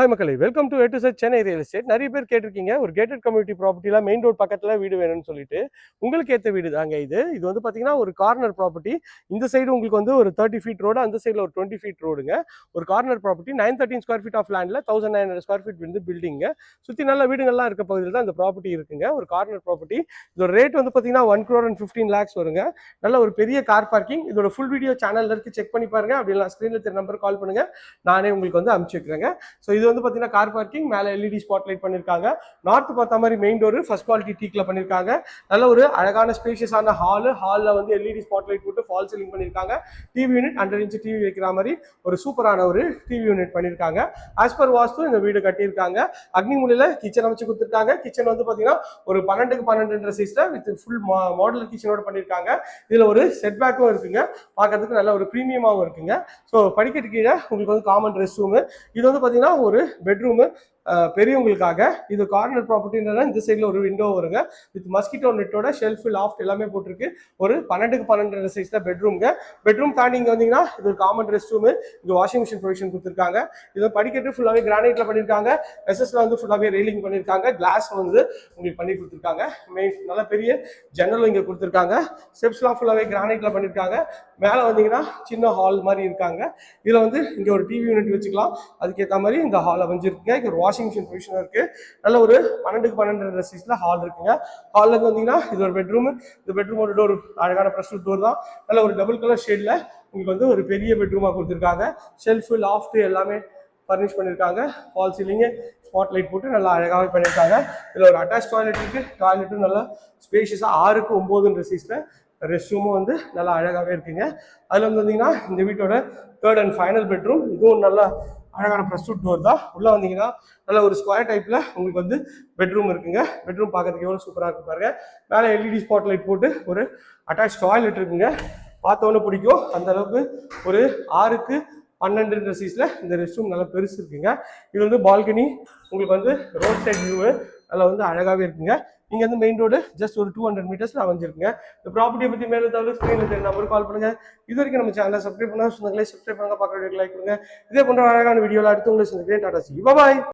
Hi மக்களை. Welcome to எட்டு sir Chennai real estate நிறைய பேர் கேட்டிருக்கீங்க. ஒரு கேட்டட் கம்யூனிட்டி ப்ராப்பர்ட்டியில் மெயின் ரோட் பக்கத்தில் வீடு வேணும்னு சொல்லிட்டு. உங்களுக்கு ஏற்ற வீடு தாங்க இது. இது வந்து பார்த்தீங்கன்னா ஒரு கார்னர் ப்ராப்பர்ட்டி இந்த சைடு உங்களுக்கு வந்து ஒரு தேர்ட்டி ஃபீட் ரோடு அந்த சைடில் ஒரு டுவெண்ட்டி ஃபீட் ரோடுங்க ஒரு corner property nine thirteen square feet of லேண்டில் thousand nine hundred square feet வந்து பில்டிங்க சுற்றி நல்ல வீடுகள்லாம் இருக்க பகுதியில் தான் இந்த ப்ராப்பர்ட்டி இருக்குங்க. ஒரு கார்னர் ப்ராப்பர்ட்டி இதோட ரேட் வந்து பார்த்தீங்கன்னா one crore and fifteen lakhs வருங்க. நல்ல ஒரு பெரிய கார் பார்க்கிங் இதோட ஃபுல் வீடியோ சேனலில் இருக்குது செக் பண்ணி பாருங்க. அப்படின்னா ஸ்க்ரீனில் தெரிய நம்பர் கால் பண்ணுங்கள் நானே உங்களுக்கு வந்து அனுப்பிச்சு வைக்கிறேங்க. ஸோ இது வந்து பார்த்தீங்கன்னா கார் பார்க்கிங் மேலே எல்இடி ஸ்பாட் லைட் பண்ணியிருக்காங்க நார்த் பார்த்த மாதிரி மெயின் டோர் ஃபர்ஸ்ட் குவாலிட்டி டீக்கில் பண்ணியிருக்காங்க நல்ல ஒரு அழகான ஸ்பேஷியஸான ஹாலு ஹாலில் வந்து எல்இடி ஸ்பாட் லைட் போட்டு ஃபால் சீலிங் பண்ணியிருக்காங்க TV unit hundred inch TV வைக்கிற மாதிரி ஒரு சூப்பரான ஒரு டிவி யூனிட் பண்ணியிருக்காங்க ஆஸ் பர் வாஸ்து இந்த வீடு கட்டியிருக்காங்க. அக்னி மூலையில் கிச்சன் அமைச்சு கொடுத்துருக்காங்க. கிச்சன் வந்து பார்த்தீங்கன்னா ஒரு பன்னெண்டுக்கு பன்னெண்டுன்ற சைஸில் வித் ஃபுல் மாடல் கிச்சனோட பண்ணியிருக்காங்க இதில் ஒரு செட் பேக்கும் இருக்குங்க. பார்க்கறதுக்கு நல்ல ஒரு ப்ரீமியமாகவும் இருக்குங்க. ஸோ படிக்கட்டு கீழே உங்களுக்கு வந்து காமன் ரெஸ்ட் ரூமு இது வந்து பார்த்தீங்கன்னா ஒரு பெட்ரூமு பெரியவங்களுக்காக இது கார்னர் ப்ராப்பர்ட்டின்னா இந்த சைடில் ஒரு விண்டோ வருங்க. வித் மஸ்கிட்டோ நெட்டோட ஷெல்ஃப் லாஃப்ட் எல்லாமே போட்டிருக்கு. ஒரு பன்னெண்டுக்கு பன்னெண்டு சைஸில் பெட்ரூம்ங்க பெட்ரூம் தாண்டி இங்கே வந்தீங்கன்னா இது ஒரு காமன் ரெஸ்ட் ரூமு இங்கே வாஷிங் மிஷின் ப்ரொவிஷன் கொடுத்துருக்காங்க. இது படிக்கட்டு ஃபுல்லாகவே கிரானைட்டில் பண்ணியிருக்காங்க எஸ்எஸ்ல வந்து ஃபுல்லாகவே ரெயிலிங் பண்ணியிருக்காங்க கிளாஸ் வந்து உங்களுக்கு பண்ணி கொடுத்துருக்காங்க. மெயின் நல்ல பெரிய ஜன்னலும் இங்கே கொடுத்துருக்காங்க. ஸ்டெப்ஸ்லாம் ஃபுல்லாகவே கிரானைட்டில் பண்ணியிருக்காங்க மேலே வந்தீங்கன்னா சின்ன ஹால் மாதிரி இருக்காங்க. இதில் வந்து இங்கே ஒரு டிவி யூனிட் வச்சுக்கலாம். அதுக்கேற்ற மாதிரி இந்த ஹால் அமைஞ்சிருக்குங்க இங்கே ஒரு வாஷிங் மிஷின் ப்ரொவிஷன் இருக்குது நல்ல ஒரு பன்னெண்டுக்கு பன்னெண்டு சைஸில் ஹால் இருக்குங்க. ஹாலில் இருந்து வந்தீங்கன்னா இது ஒரு பெட்ரூம் இந்த பெட்ரூமோட டோர் அழகான ப்ரெஷ் டோர் தான். நல்ல ஒரு டபுள் கலர் ஷேடில் உங்களுக்கு வந்து ஒரு பெரிய பெட்ரூமாக கொடுத்துருக்காங்க. ஷெல்ஃபு லாஃப்ட் எல்லாமே ஃபர்னிஷ் பண்ணியிருக்காங்க ஃபால் சீலிங்கு ஸ்பாட் லைட் போட்டு நல்லா அழகாகவே பண்ணியிருக்காங்க இதில் ஒரு அட்டாச் டாய்லெட் இருக்குது டாய்லெட்டும் நல்லா ஸ்பேஷியஸாக ஆறுக்கு ஒம்போதுன்ற சீஸில் ரெஸ்ட் ரூமும் வந்து நல்லா அழகாகவே இருக்குங்க. அதில் வந்து வந்தீங்கன்னா இந்த வீட்டோட தேர்ட் அண்ட் ஃபைனல் பெட்ரூம் இதுவும் நல்லா அழகான ப்ரெஸ்டூட் டோர் தான். உள்ளே வந்தீங்கன்னா நல்ல ஒரு ஸ்கொயர் டைப்பில் உங்களுக்கு வந்து பெட்ரூம் இருக்குங்க. பெட்ரூம் பார்க்கறதுக்கு எவ்வளோ சூப்பராக இருக்கு பாருங்க. மேலே எல்இடி ஸ்பாட் லைட் போட்டு ஒரு அட்டாச் டாய்லெட் இருக்குங்க. பார்த்தோன்னே பிடிக்கும். அந்த அளவுக்கு ஒரு ஆறுக்கு பன்னெண்டுன்ற சீஸில் இந்த ரெஸ்ட் ரூம் நல்லா பெருசு இருக்குங்க. இது வந்து பால்கனி உங்களுக்கு வந்து ரோட் சைட் வியூ நல்லா வந்து அழகாகவே இருக்குங்க. இங்க வந்து மெயின் ரோடு ஜஸ்ட் ஒரு டூ ஹண்ட்ரட் மீட்டர்ஸ்ல அமைஞ்சிருக்குங்க. இந்த ப்ராப்பர்ட்டியை பற்றி மேலே தவிர ஸ்க்ரீனில் தெரிய நம்பர் கால் பண்ணுங்க. இது வரைக்கும் நம்ம சேனலை சப்ஸ்கிரைப் பண்ணா சொந்தங்களே சப்ஸ்கிரைப் பண்ணுங்க பார்க்குற லைக் பண்ணுங்க இதே போன்ற அழகான வீடியோவில் அடுத்து உங்களை சந்திக்கிறேன். டாடா சி. பாய்